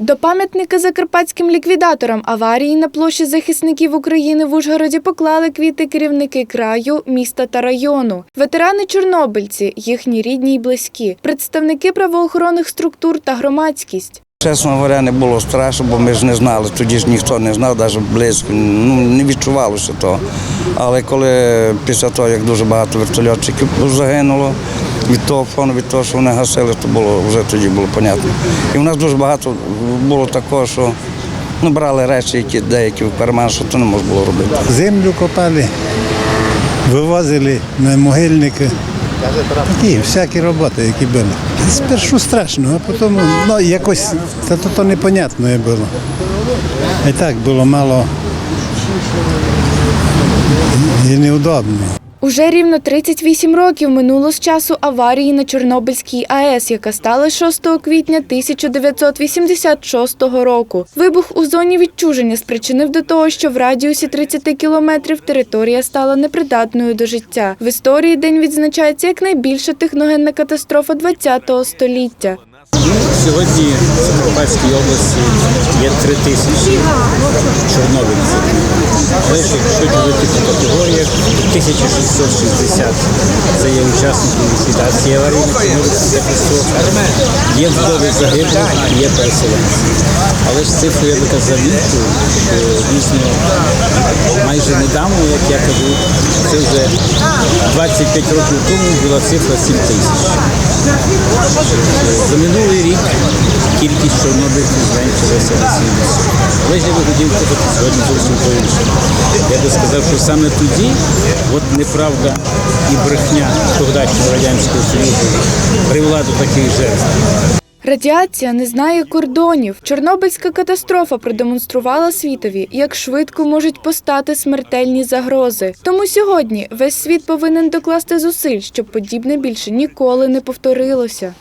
До пам'ятника закарпатським ліквідаторам аварії на площі захисників України в Ужгороді поклали квіти керівники краю, міста та району, ветерани чорнобильці, їхні рідні й близькі, представники правоохоронних структур та громадськість. Чесно говоря, не було страшно, бо ми ж не знали. Тоді ж ніхто не знав, навіть близько. Ну, не відчувалося того. Але коли після того, як дуже багато вертольотчиків загинуло, від того фону, від того, що вони гасили, то було вже тоді було понятно. І в нас дуже багато було такого, що ну, брали речі, які деякі в карман, що то не можна було робити. Землю копали, вивозили на могильники. Такі всякі роботи, які були. Спершу страшно, а потім ну, якось та то, то непонятно було. І так було мало і неудобно. Уже рівно 38 років минуло з часу аварії на Чорнобильській АЕС, яка стала 6 квітня 1986 року. Вибух у зоні відчуження спричинив до того, що в радіусі 30 кілометрів територія стала непридатною до життя. В історії день відзначається як найбільша техногенна катастрофа ХХ століття. Сьогодні в Закарпатській області є три тисячі чорнобильців. Але якщо ділити по категоріях, 1660 це є учасники ліквідації аварії на Чорнобильській катастрофі. Є вдови загиблих, є переселенці. Але ж цифру я би казав що дійсно майже недавно, як я кажу, це вже 25 років тому була цифра 7 тисяч. За минулий рік кількість чорнобильців зменшилася на 70. Але ж я би хотів казати сьогодні зовсім по-іншому. Я би сказав, що саме тоді от неправда і брехня тогдашнього Радянського Союзу привела до таких жертв. Радіація не знає кордонів. Чорнобильська катастрофа продемонструвала світові, як швидко можуть постати смертельні загрози. Тому сьогодні весь світ повинен докласти зусиль, щоб подібне більше ніколи не повторилося.